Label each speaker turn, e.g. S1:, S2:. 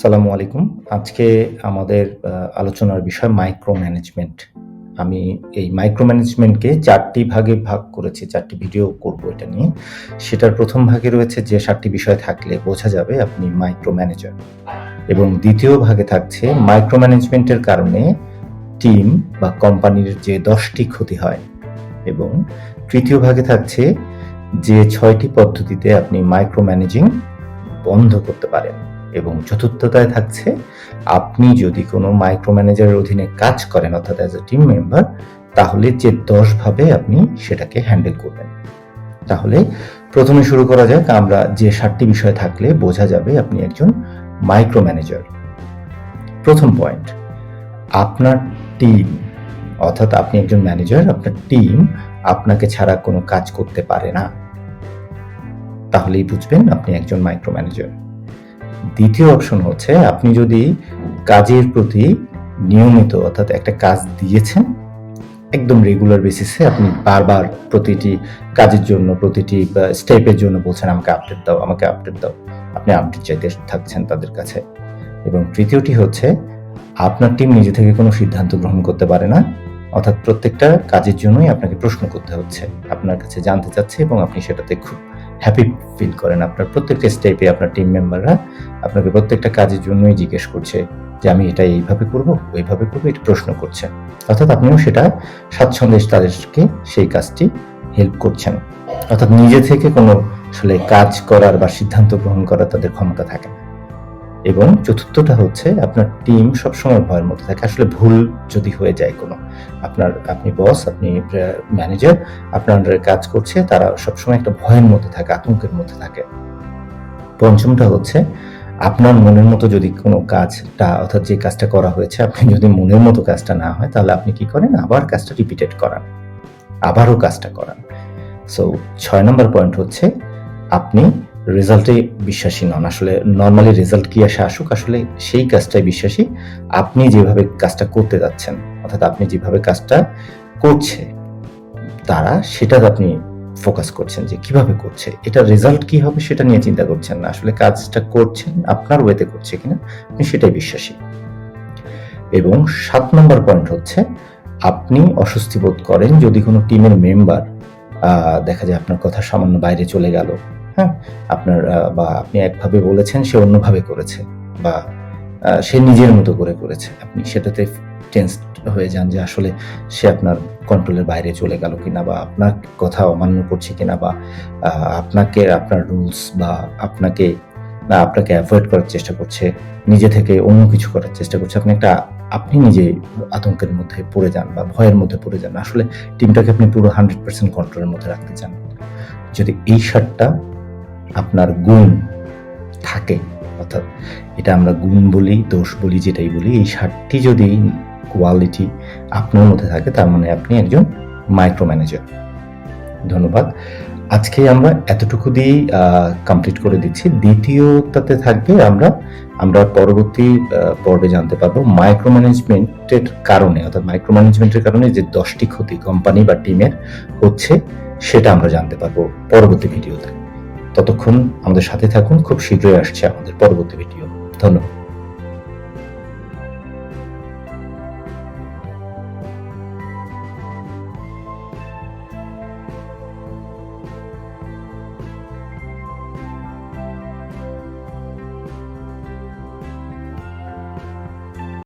S1: সালামু আলাইকুম। আজকে আমাদের আলোচনার বিষয় মাইক্রো ম্যানেজমেন্ট আমি এই মাইক্রো ম্যানেজমেন্টকে চারটি ভাগে ভাগ করেছি, চারটি ভিডিও করব এটা নিয়ে। সেটার প্রথম ভাগে রয়েছে যে সাতটি বিষয় থাকলে বোঝা যাবে আপনি মাইক্রো ম্যানেজার এবং দ্বিতীয় ভাগে থাকছে মাইক্রো ম্যানেজমেন্টের কারণে টিম বা কোম্পানির যে দশটি ক্ষতি হয়। এবং তৃতীয় ভাগে থাকছে যে ছয়টি পদ্ধতিতে আপনি মাইক্রো ম্যানেজিং বন্ধ করতে পারেন। এবং চতুর্থতায় থাকছে, আপনি যদি কোনো মাইক্রো ম্যানেজারের অধীনে কাজ করেন, অর্থাৎ অ্যাজ এ টিম মেম্বার তাহলে যে দশ ভাবে আপনি সেটাকে হ্যান্ডেল করবেন। তাহলে প্রথমে শুরু করা যাক, আমরা যে সাতটি বিষয় থাকলে বোঝা যাবে আপনি একজন মাইক্রো ম্যানেজার প্রথম পয়েন্ট আপনার টিম অর্থাৎ আপনি একজন ম্যানেজার আপনার টিম আপনাকে ছাড়া কোনো কাজ করতে পারে না। তাহলেই বুঝবেন আপনি একজন মাইক্রো ম্যানেজার দ্বিতীয় অপশন হচ্ছে আপনি যদি কাজের প্রতি নিয়মিত অর্থাৎ একটা কাজ দিয়েছেন, একদম রেগুলার বেসিসে আপনি বারবার প্রতিটি কাজের জন্য, প্রতিটি স্টেপের জন্য বলছেন, আমাকে আপডেট দাও, আমাকে আপডেট দাও। আপনি আপডেট চাইতে থাকছেন তাদের কাছে। এবং তৃতীয়টি হচ্ছে, আপনার টিম নিজে থেকে কোনো সিদ্ধান্ত গ্রহণ করতে পারে না। অর্থাৎ প্রত্যেকটা কাজের জন্যই আপনাকে প্রশ্ন করতে হচ্ছে। আপনার কাছে জানতে চাচ্ছে এবং আপনি সেটাতে খুব হ্যাপি ফিল করেন। আপনার প্রত্যেকটা স্টেপে আপনার টিম মেম্বাররা আপনাকে প্রত্যেকটা কাজের জন্যই জিজ্ঞেস করছে যে, আমি এটা এইভাবে করব, ওইভাবে করব? এটা প্রশ্ন করছে। অর্থাৎ আপনিও সেটা স্বাচ্ছন্দ্যে তাদেরকে সেই কাজটি হেল্প করছেন। অর্থাৎ নিজে থেকে কোনো আসলে কাজ করার বা সিদ্ধান্ত গ্রহণ করার তাদের ক্ষমতা থাকে না। এবং চতুর্থটা হচ্ছে আপনার টিম সবসময় ভয়ের মধ্যে থাকে। আসলে ভুল যদি হয়ে যায় কোনো, আপনার আপনি বস আপনি ম্যানেজার আপনার কাজ করছে, তারা সবসময় একটা ভয়ের মধ্যে থাকে, আতঙ্কের মধ্যে থাকে। পঞ্চমটা হচ্ছে, আপনার মনের মতো যদি কোনো কাজটা, অর্থাৎ যে কাজটা করা হয়েছে, আপনি যদি মনের মতো কাজটা না হয়, তাহলে আপনি কি করেন? আবার কাজটা রিপিটেড করান। আবারও কাজটা করান। সো ছয় নম্বর পয়েন্ট হচ্ছে, আপনি রেজাল্টে বিশ্বাসী নন। আসলে নর্মালি রেজাল্ট কি আসে আসুক, আসলে সেই কাজটাই বিশ্বাসী। আপনি যেভাবে কাজটা করতে যাচ্ছেন, অর্থাৎ আপনি যেভাবে কাজটা করছে, তারা সেটা আপনি ফোকাস করছেন যে কীভাবে করছে। এটা রেজাল্ট কি হবে সেটা নিয়ে চিন্তা করছেন না। আসলে কাজটা করছেন, আপনার ওয়েতে করছে কিনা, আপনি সেটাই বিশ্বাসী। এবং সাত নম্বর পয়েন্ট হচ্ছে, আপনি অস্বস্তি বোধ করেন যদি কোনো টিমের মেম্বার দেখা যায় আপনার কথা সামান্য বাইরে চলে গেল হ্যাঁ আপনার বা আপনি একভাবে বলেছেন, সে অন্যভাবে করেছে, বা সে নিজের মতো করে করেছে। আপনি সেটাতে টেন্স হয়ে যান যে আসলে সে আপনার কন্ট্রোলের বাইরে চলে গেল কিনা, বা আপনার কথা অমান্য করছে কিনা, বা আপনাকে, আপনার রুলস বা আপনাকে আপনাকে অ্যাভয়েড করার চেষ্টা করছে, নিজে থেকে অন্য কিছু করার চেষ্টা করছে। আপনি একটা, আপনি নিজে আতঙ্কের মধ্যে পড়ে যান, বা ভয়ের মধ্যে পড়ে যান। আসলে টিমটাকে আপনি পুরো হান্ড্রেড পার্সেন্ট কন্ট্রোলের মধ্যে রাখতে চান। যদি এই সারটা আপনার গুণ থাকে। অর্থাৎ এটা আমরা গুণ বলি, দোষ বলি, যেটাই বলি, এই সারটি যদি কোয়ালিটি আপনার মধ্যে থাকে, তার মানে আপনি একজন মাইক্রো ম্যানেজার ধন্যবাদ। আজকে আমরা এতটুকু দিয়েই কমপ্লিট করে দিচ্ছি। দ্বিতীয়টাতে থাকবে আমরা আমরা পরবর্তী পর্বে জানতে পারব মাইক্রো ম্যানেজমেন্টের কারণে, অর্থাৎ মাইক্রো ম্যানেজমেন্টের কারণে যে দশটি ক্ষতি কোম্পানি বা টিমের হচ্ছে, সেটা আমরা জানতে পারব পরবর্তী ভিডিওতে ততক্ষণ আমাদের সাথে থাকুন। খুব শীঘ্রই আসছে আমাদের পরবর্তী ভিডিও। ধন্যবাদ।